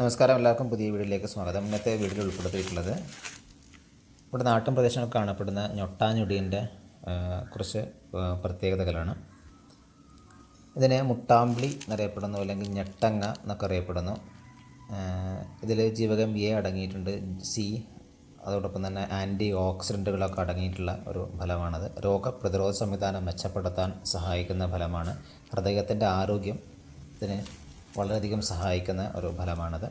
നമസ്കാരം എല്ലാവർക്കും പുതിയ വീഡിയോയിലേക്ക് സ്വാഗതം. ഇന്നത്തെ വീഡിയോയിൽ ഉൾപ്പെടുത്തിയിട്ടുള്ളത് ഇവിടെ നാട്ടിൻ പ്രദേശങ്ങളിൽ കാണപ്പെടുന്ന ഞൊട്ടാഞ്ഞൊടിയന്റെ കുറച്ച് പ്രത്യേകതകളാണ്. ഇതിനെ മുട്ടാമ്പിളി എന്നറിയപ്പെടുന്നു അല്ലെങ്കിൽ ഞെട്ടങ്ങ എന്നൊക്കെ അറിയപ്പെടുന്നു. ഇതിൽ ജീവകം എ അടങ്ങിയിട്ടുണ്ട് സി അതോടൊപ്പം തന്നെ ആന്റി ഓക്സിഡന്റുകളൊക്കെ അടങ്ങിയിട്ടുള്ള ഒരു ഫലമാണത്. രോഗപ്രതിരോധ സംവിധാനം മെച്ചപ്പെടുത്താൻ സഹായിക്കുന്ന ഫലമാണ്. ഹൃദയത്തിന്റെ ആരോഗ്യം ഇതിന് വളരെയധികം സഹായിക്കുന്ന ഒരു ഫലമാണത്.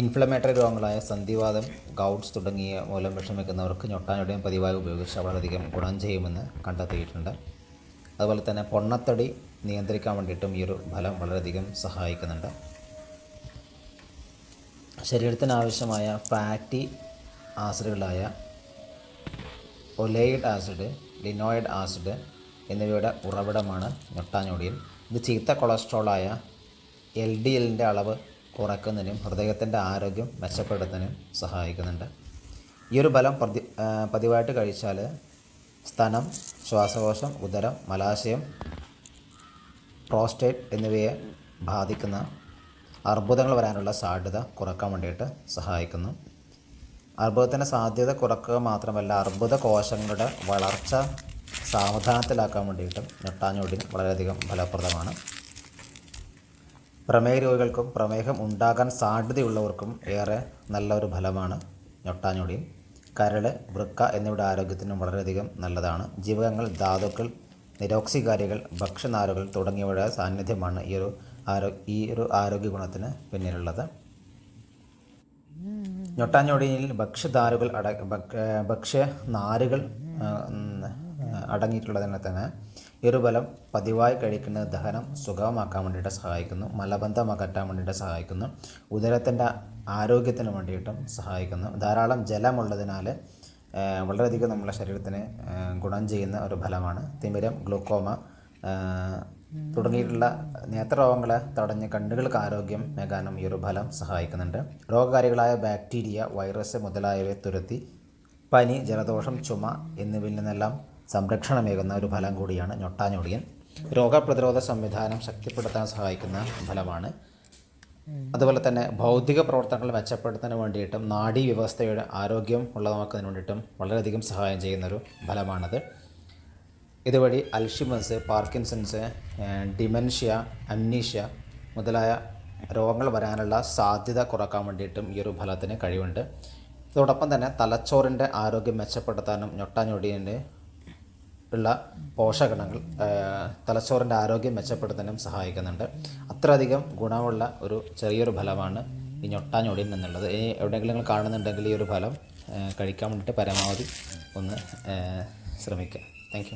ഇൻഫ്ലമേറ്ററി രോഗങ്ങളായ സന്ധിവാദം ഗൗട്ട്സ് തുടങ്ങിയ മൂലം വിഷമിക്കുന്നവർക്ക് ഞൊട്ടാനുടേയും പതിവായി ഉപയോഗിച്ച് വളരെയധികം ഗുണം ചെയ്യുമെന്ന് കണ്ടെത്തിയിട്ടുണ്ട്. അതുപോലെ തന്നെ പൊണ്ണത്തടി നിയന്ത്രിക്കാൻ വേണ്ടിയിട്ടും ഈ ഒരു ഫലം വളരെയധികം സഹായിക്കുന്നുണ്ട്. ശരീരത്തിന് ആവശ്യമായ ഫാറ്റി ആസിഡുകളായ ഒലൈഡ് ആസിഡ് ലിനോയിഡ് ആസിഡ് എന്നിവയുടെ ഉറവിടമാണ് ഞൊട്ടാഞ്ഞൊടിയിൽ ഇത് ചീത്ത കൊളസ്ട്രോളായ എൽ ഡി എല്ലിന്റെ അളവ് കുറയ്ക്കുന്നതിനും ഹൃദയത്തിന്റെ ആരോഗ്യം മെച്ചപ്പെടുത്തുന്നതിനും സഹായിക്കുന്നുണ്ട്. ഈ ഒരു ബലം പ്രതി പതിവായിട്ട് കഴിച്ചാൽ സ്തനം ശ്വാസകോശം ഉദരം മലാശയം പ്രോസ്റ്റേറ്റ് എന്നിവയെ ബാധിക്കുന്ന അർബുദങ്ങൾ വരാനുള്ള സാധ്യത കുറയ്ക്കാൻ വേണ്ടിയിട്ട് സഹായിക്കുന്നു. അർബുദത്തിന്റെ സാധ്യത കുറക്കുക മാത്രമല്ല അർബുദ കോശങ്ങളുടെ വളർച്ച സാവധാനത്തിലാക്കാൻ വേണ്ടിയിട്ടും ഞൊട്ടാഞ്ഞൊടി വളരെയധികം ഫലപ്രദമാണ്. പ്രമേഹ രോഗികൾക്കും പ്രമേഹം ഉണ്ടാകാൻ സാധ്യതയുള്ളവർക്കും ഏറെ നല്ലൊരു ഫലമാണ് ഞൊട്ടാഞ്ഞൊടി കരൾ വൃക്ക എന്നിവയുടെ ആരോഗ്യത്തിനും വളരെയധികം നല്ലതാണ്. ജീവകങ്ങൾ ധാതുക്കൾ നിരോക്സികാരികൾ ഭക്ഷ്യനാരുകൾ തുടങ്ങിയവയുടെ സാന്നിധ്യമാണ് ഈ ഒരു ആരോ ഈ ഒരു ആരോഗ്യ ഗുണത്തിന് പിന്നിലുള്ളത്. ഞൊട്ടാഞ്ഞൊടിയിൽ ഭക്ഷ്യധാരുകൾ അട ഭക്ഷ്യ അടങ്ങിയിട്ടുള്ളതിനാൽ തന്നെ ഇരുബലം പതിവായി കഴിക്കുന്നത് ദഹനം സുഗമമാക്കാൻ വേണ്ടിയിട്ട് സഹായിക്കുന്നു മലബന്ധം അകറ്റാൻ വേണ്ടിയിട്ട് സഹായിക്കുന്നു ഉദരത്തിന്റെ ആരോഗ്യത്തിന് വേണ്ടിയിട്ടും സഹായിക്കുന്നു. ധാരാളം ജലമുള്ളതിനാൽ വളരെയധികം നമ്മുടെ ശരീരത്തിന് ഗുണം ചെയ്യുന്ന ഒരു ഫലമാണ് തിമിരം ഗ്ലൂക്കോമ. തുടങ്ങിയിട്ടുള്ള നേത്രരോഗങ്ങളെ തടഞ്ഞ് കണ്ണുകൾക്ക് ആരോഗ്യം നേകാനും ഈ ഒരു ഫലം സഹായിക്കുന്നുണ്ട്. രോഗകാരികളായ ബാക്ടീരിയ വൈറസ് മുതലായവയെ തുരത്തി പനി ജലദോഷം ചുമ എന്നിവയിൽ നിന്നെല്ലാം സംരക്ഷണമേകുന്ന ഒരു ഫലം കൂടിയാണ് ഞൊട്ടാഞ്ഞൊടിയൻ. രോഗപ്രതിരോധ സംവിധാനം ശക്തിപ്പെടുത്താൻ സഹായിക്കുന്ന ഫലമാണ്. അതുപോലെ തന്നെ ഭൗതിക പ്രവർത്തനങ്ങൾ മെച്ചപ്പെടുത്തുന്നതിന് വേണ്ടിയിട്ടും നാഡീ വ്യവസ്ഥയുടെ ആരോഗ്യം ഉള്ളതാക്കുന്നതിന് വേണ്ടിയിട്ടും വളരെയധികം സഹായം ചെയ്യുന്നൊരു ഫലമാണത്. ഇതുവഴി അൽഷിമസ് പാർക്കിൻസൺസ് ഡിമെൻഷ്യ അംനീഷ്യ മുതലായ രോഗങ്ങൾ വരാനുള്ള സാധ്യത കുറയ്ക്കാൻ വേണ്ടിയിട്ടും ഈ ഒരു ഫലത്തിന് കഴിവുണ്ട്. ഇതോടൊപ്പം തന്നെ തലച്ചോറിന്റെ ആരോഗ്യം മെച്ചപ്പെടുത്താനും ഞൊട്ടാഞ്ഞൊടിയന്റെ ഉള്ള പോഷകണങ്ങൾ തലച്ചോറിന്റെ ആരോഗ്യം മെച്ചപ്പെടുത്താനും സഹായിക്കുന്നുണ്ട്. അത്രയധികം ഗുണമുള്ള ഒരു ചെറിയൊരു ഫലമാണ് ഈ ഞൊട്ടാഞ്ഞൊടിയൻ എന്നുള്ളത് ഇനി എവിടെയെങ്കിലും നിങ്ങൾ കാണുന്നുണ്ടെങ്കിൽ ഈ ഒരു ഫലം കഴിക്കാൻ വേണ്ടിയിട്ട് പരമാവധി ഒന്ന് ശ്രമിക്കുക. താങ്ക്